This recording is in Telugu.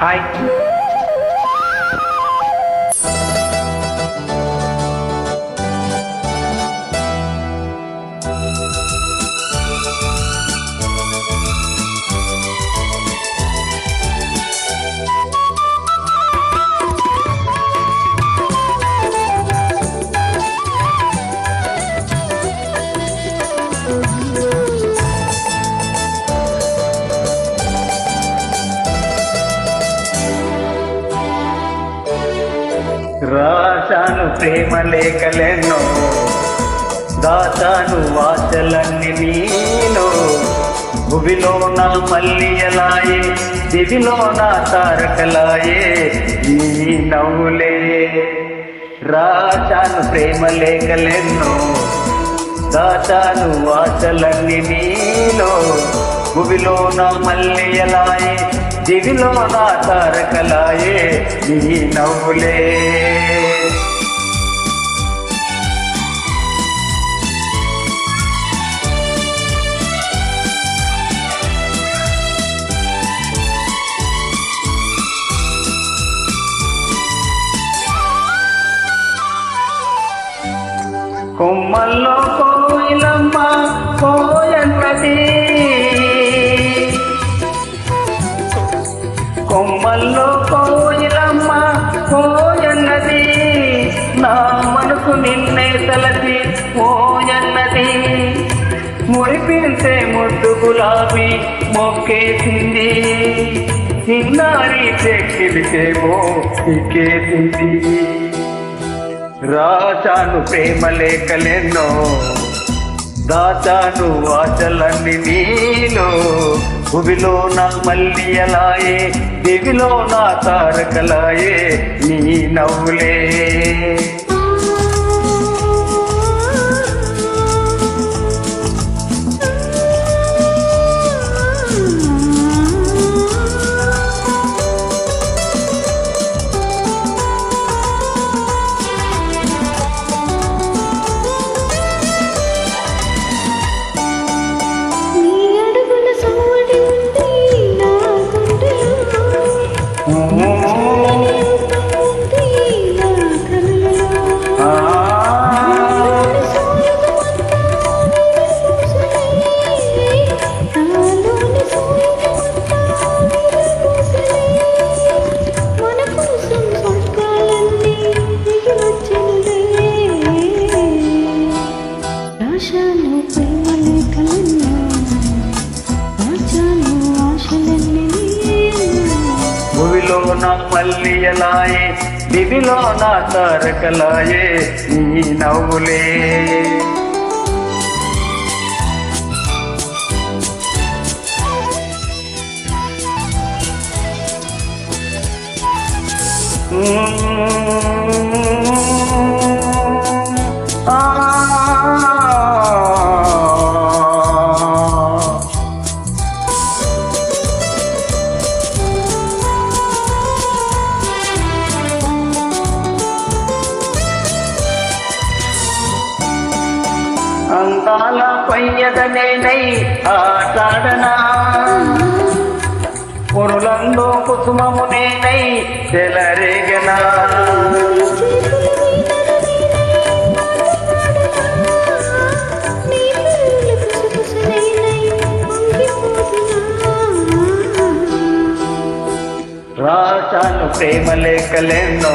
Hi. రాశాను ప్రేమ లేఖలెన్నో దాచాను వాచలన్నీ నీలో. భువిలో నా మల్లియలాయే దివిలో నా తారకలాయే నీ నవ్వులే. రాశాను ప్రేమ లేఖలెన్నో దాచాను వాచలన్నీ నీలో. భువిలో నా మల్లియలాయే దివిలో నా తారకలాయే నీ నవ్వులే. కొమ్మల్లో కోయిలమ్మ కోయన్నది కొమ్మల్లో కోయిలమ్మ పోయన్నది. నా మనసు నిన్నే తలచి పోయన్నది. మురిపించే ముద్దు గులాబీ మొక్కేసింది. చిన్నారి చెక్కిడికేమో ఎక్కేసింది రాచాను ప్రేమ లేఖలెన్నో దాచాను వాచలన్నీ నీలో. భువిలో నా మల్లియలాయే దేవిలో నా తారకలాయే నీ నవ్వులే. Oh. నా మల్లియలాయే దివిలో నా తారకలాయే నీ నవ్వులే. అందాల పయ్యదనేనై ఆటాడనా పొరులంలో కుసుమము నేనై తెలరేగనా రాశాను ప్రేమ లేఖలెన్నో